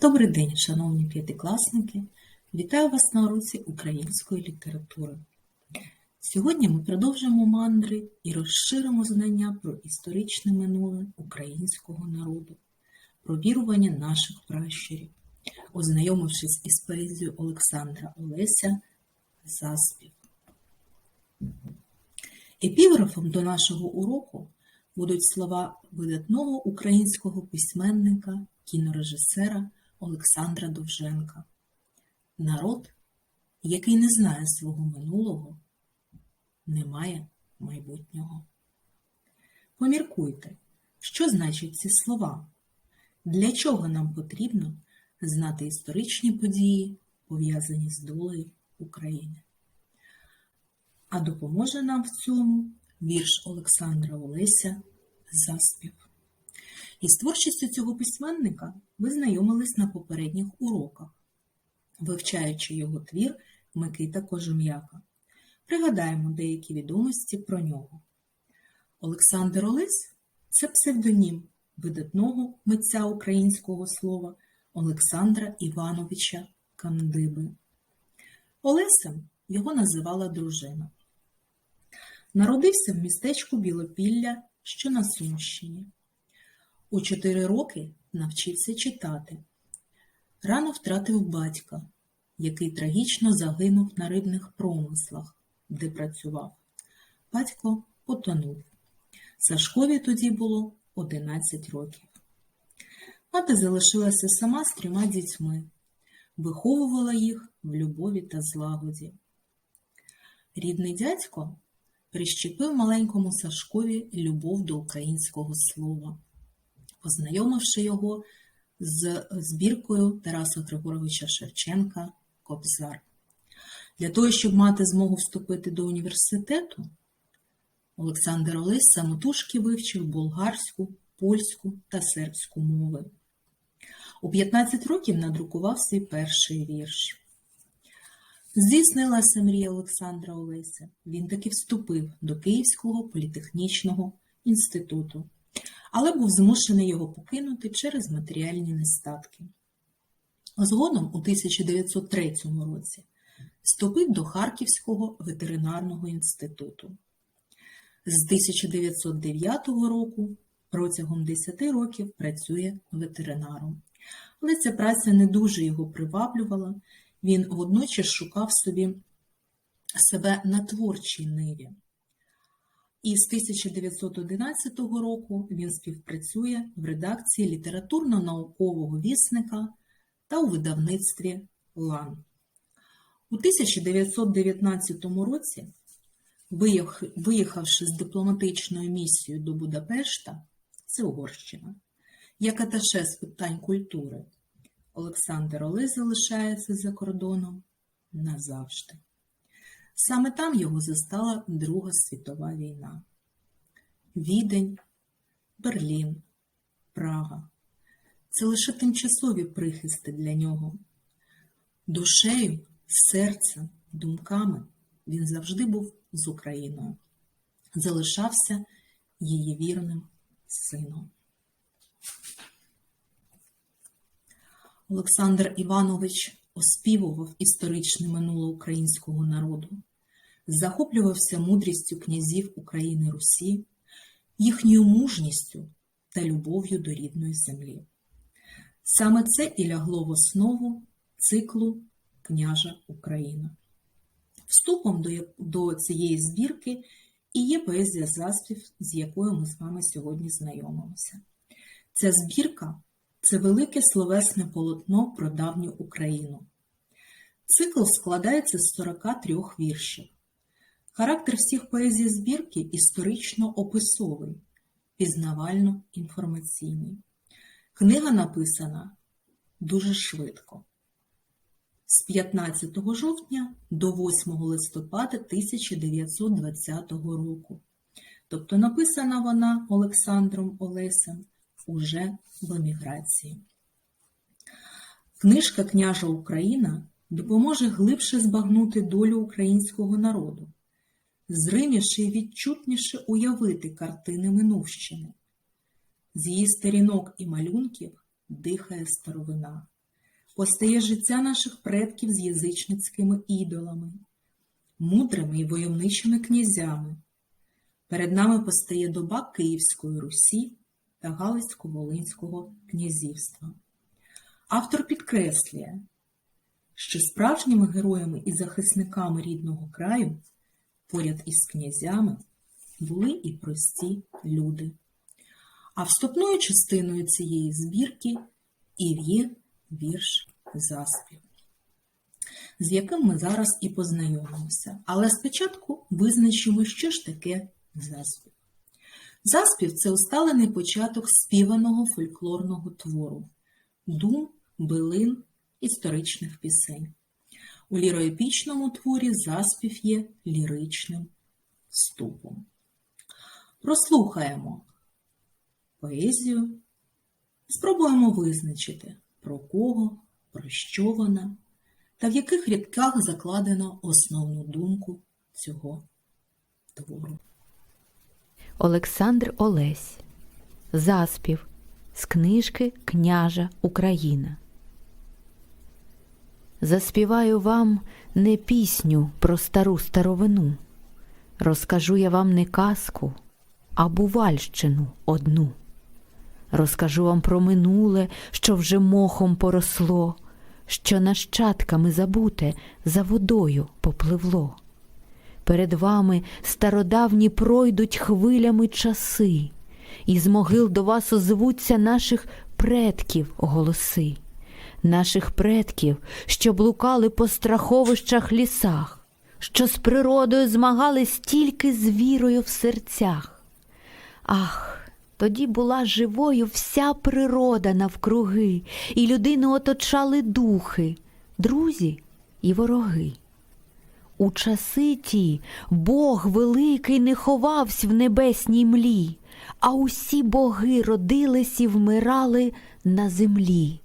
Добрий день, шановні п'ятикласники! Вітаю вас на уроці української літератури. Сьогодні ми продовжимо мандри і розширимо знання про історичне минуле українського народу, про вірування наших пращурів, ознайомившись із поезією Олександра Олеся Заспів. Епіграфом до нашого уроку будуть слова видатного українського письменника, кінорежисера Олександра Довженка. Народ, який не знає свого минулого, не має майбутнього. Поміркуйте, що значать ці слова? Для чого нам потрібно знати історичні події, пов'язані з долею України? А допоможе нам в цьому вірш Олександра Олеся Заспів. Із творчістю цього письменника ви знайомились на попередніх уроках, вивчаючи його твір Микита Кожум'яка. Пригадаємо деякі відомості про нього. Олександр Олесь це псевдонім видатного митця українського слова Олександра Івановича Кандиби. Олесем його називала дружина. Народився в містечку Білопілля, що на Сумщині. У чотири роки навчився читати. Рано втратив батька, який трагічно загинув на рибних промислах, де працював. Батько потонув. Сашкові тоді було 11 років. Мати залишилася сама з трьома дітьми, виховувала їх в любові та злагоді. Рідний дядько прищепив маленькому Сашкові любов до українського слова познайомивши його з збіркою Тараса Григоровича Шевченка Кобзар. Для того, щоб мати змогу вступити до університету, Олександр Олесь самотужки вивчив болгарську, польську та сербську мови. У 15 років надрукував свій перший вірш. Здійснилася мрія Олександра Олеся. Він таки вступив до Київського політехнічного інституту але був змушений його покинути через матеріальні нестатки. Згодом у 1903 році вступив до Харківського ветеринарного інституту. З 1909 року протягом 10 років працює ветеринаром. Але ця праця не дуже його приваблювала, він водночас шукав собі себе на творчій ниві. І з 1911 року він співпрацює в редакції літературно-наукового вісника та у видавництві Лан. У 1919 році, виїхавши з дипломатичною місією до Будапешта, це Угорщина, як аташе з питань культури, Олександр Олесь залишається за кордоном назавжди. Саме там його застала Друга світова війна. Відень, Берлін, Прага це лише тимчасові прихисти для нього. Душею, серцем, думками він завжди був з Україною, залишався її вірним сином. Олександр Іванович оспівував історичне минуле українського народу захоплювався мудрістю князів України Русі, їхньою мужністю та любов'ю до рідної землі. Саме це і лягло в основу циклу Княжа Україна. Вступом до, до цієї збірки і є поезія заспів, з якою ми з вами сьогодні знайомимося. Ця збірка це велике словесне полотно про давню Україну. Цикл складається з 43 віршів. Характер всіх поезій збірки історично-описовий, пізнавально-інформаційний. Книга написана дуже швидко. З 15 жовтня до 8 листопада 1920 року. Тобто написана вона Олександром Олесем уже в еміграції. Книжка Княжа Україна допоможе глибше збагнути долю українського народу зриміше і відчутніше уявити картини Минувщини. З її сторінок і малюнків дихає старовина, постає життя наших предків з язичницькими ідолами, мудрими і войовничими князями. Перед нами постає доба Київської Русі та Галицько-Волинського князівства. Автор підкреслює, що справжніми героями і захисниками рідного краю поряд із князями були і прості люди. А вступною частиною цієї збірки і є вірш заспів, з яким ми зараз і познайомимося. Але спочатку визначимо, що ж таке заспів. Заспів це усталений початок співаного фольклорного твору, дум, билин, історичних пісень. У ліроепічному творі заспів є ліричним вступом. Прослухаємо поезію, спробуємо визначити, про кого, про що вона та в яких рядках закладено основну думку цього твору. Олександр Олесь. Заспів з книжки Княжа Україна. Заспіваю вам не пісню про стару старовину. Розкажу я вам не казку, а бувальщину одну. Розкажу вам про минуле, що вже мохом поросло, що нащадками забуте за водою попливло. Перед вами стародавні пройдуть хвилями часи, і з могил до вас озвуться наших предків голоси, наших предків, що блукали по страховищах лісах, що з природою змагались тільки з вірою в серцях. Ах, тоді була живою вся природа навкруги, і людину оточали духи, друзі і вороги. У часи ті Бог великий не ховався в небесній млі, а усі боги родились і вмирали на землі.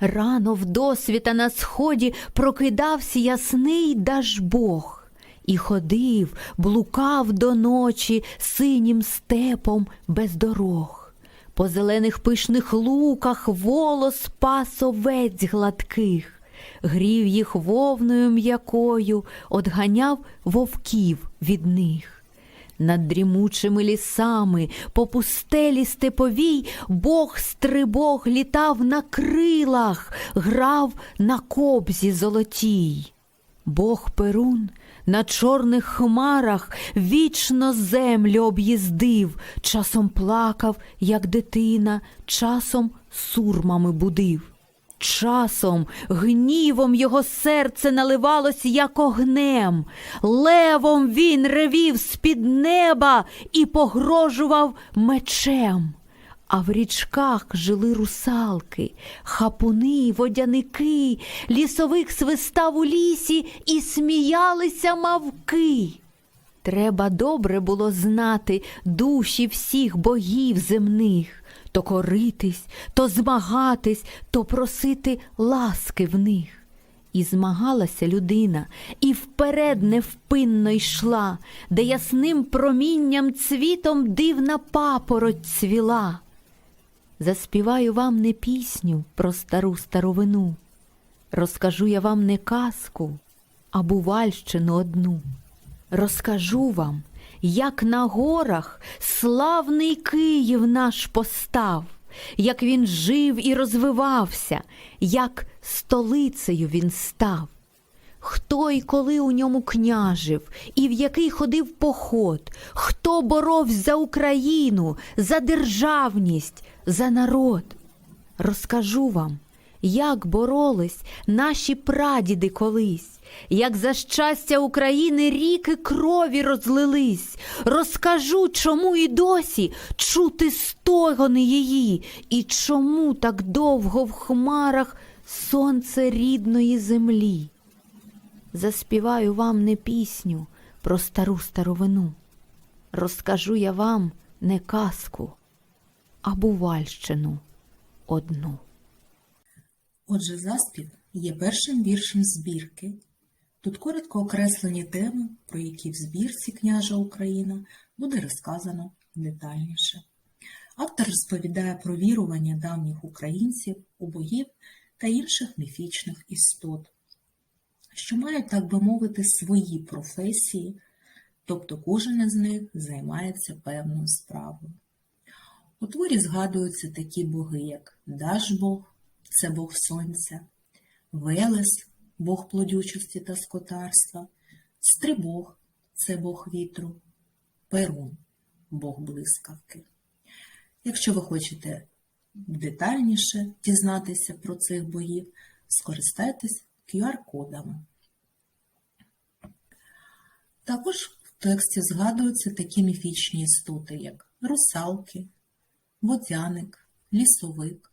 Рано в досвіта на сході прокидався ясний Дажбог, і ходив, блукав до ночі синім степом без дорог. По зелених пишних луках волос пас овець гладких грів їх вовною м'якою, одганяв вовків від них. Над дрімучими лісами, по пустелі степовій, Бог стрибог літав на крилах, грав на кобзі золотій. Бог Перун на чорних хмарах вічно землю об'їздив, часом плакав, як дитина, часом сурмами будив. Часом гнівом його серце наливалось, як огнем, левом він ревів з-під неба і погрожував мечем. А в річках жили русалки, хапуни, водяники, лісовик свистав у лісі і сміялися мавки. Треба добре було знати душі всіх богів земних, то коритись, то змагатись, то просити ласки в них. І змагалася людина, і вперед невпинно йшла, де ясним промінням цвітом дивна папороть цвіла. Заспіваю вам не пісню про стару старовину, розкажу я вам не казку, а бувальщину одну. Розкажу вам, як на горах славний Київ наш постав, як він жив і розвивався, як столицею він став. Хто і коли у ньому княжив, і в який ходив поход, хто боровсь за Україну, за державність, за народ. Розкажу вам, як боролись наші прадіди колись, як за щастя України ріки крові розлились. Розкажу, чому і досі чути стогони її, і чому так довго в хмарах сонце рідної землі. Заспіваю вам не пісню про стару старовину. Розкажу я вам не казку, а бувальщину одну. Отже, заспів є першим віршем збірки. Тут коротко окреслені теми, про які в збірці княжа Україна буде розказано детальніше. Автор розповідає про вірування давніх українців у богів та інших міфічних істот, що мають, так би мовити, свої професії, тобто кожен із них займається певною справою. У творі згадуються такі боги, як Дажбог, це Бог Сонця, Велес, Бог плодючості та скотарства, Стрибог, це Бог вітру, Перун, Бог блискавки. Якщо ви хочете детальніше дізнатися про цих богів, скористайтесь QR-кодами. Також в тексті згадуються такі міфічні істоти, як русалки, водяник, лісовик,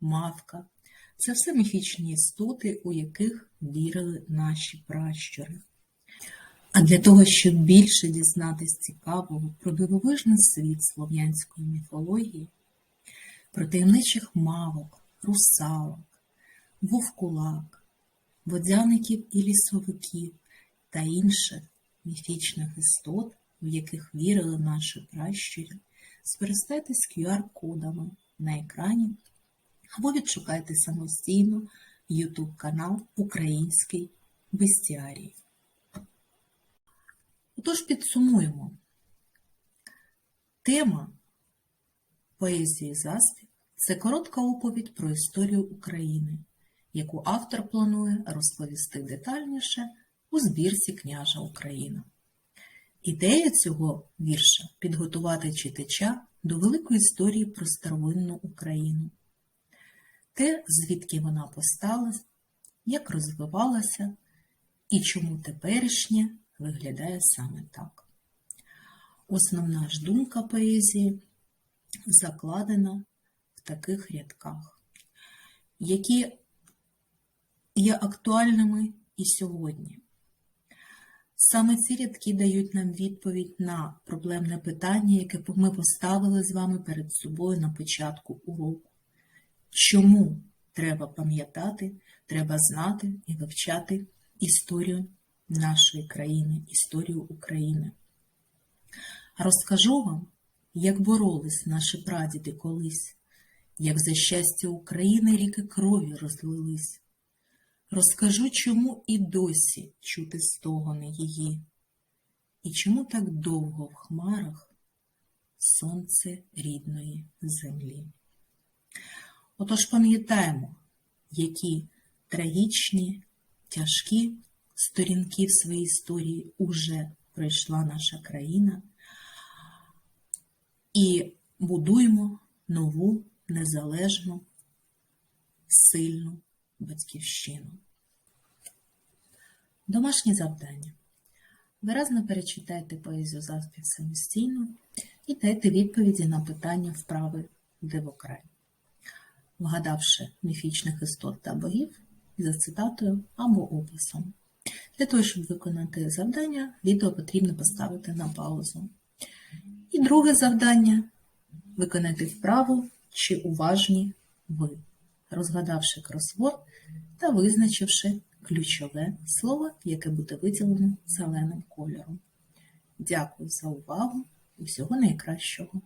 мавка. Це все міфічні істоти, у яких вірили наші пращури. А для того, щоб більше дізнатись цікавого про дивовижний світ слов'янської міфології, про таємничих мавок, русалок, вовкулак, водяників і лісовиків та інших міфічних істот, в яких вірили наші пращурі, скористайтесь QR-кодами на екрані або відшукайте самостійно YouTube канал Український Бестіарій. Отож, підсумуємо. Тема поезії заспів це коротка оповідь про історію України, яку автор планує розповісти детальніше у збірці княжа Україна. Ідея цього вірша підготувати читача до великої історії про старовинну Україну, те, звідки вона постала, як розвивалася і чому теперішнє виглядає саме так. Основна ж думка поезії закладена в таких рядках, які є актуальними і сьогодні. Саме ці рядки дають нам відповідь на проблемне питання, яке ми поставили з вами перед собою на початку уроку. Чому треба пам'ятати, треба знати і вивчати історію нашої країни, історію України? Розкажу вам, як боролись наші прадіди колись, як за щастя України ріки крові розлились. Розкажу, чому і досі чути стогони її, і чому так довго в хмарах сонце рідної землі. Отож пам'ятаємо, які трагічні, тяжкі сторінки в своїй історії уже пройшла наша країна, і будуємо нову, незалежну, сильну батьківщину. Домашнє завдання. Виразно перечитайте поезію заспів самостійно і дайте відповіді на питання вправи Дивокрай, вгадавши міфічних істот та богів за цитатою або описом. Для того, щоб виконати завдання, відео потрібно поставити на паузу. І друге завдання виконати вправу чи уважні ви, розгадавши кросворд та визначивши ключове слово, яке буде виділено зеленим кольором. Дякую за увагу і всього найкращого!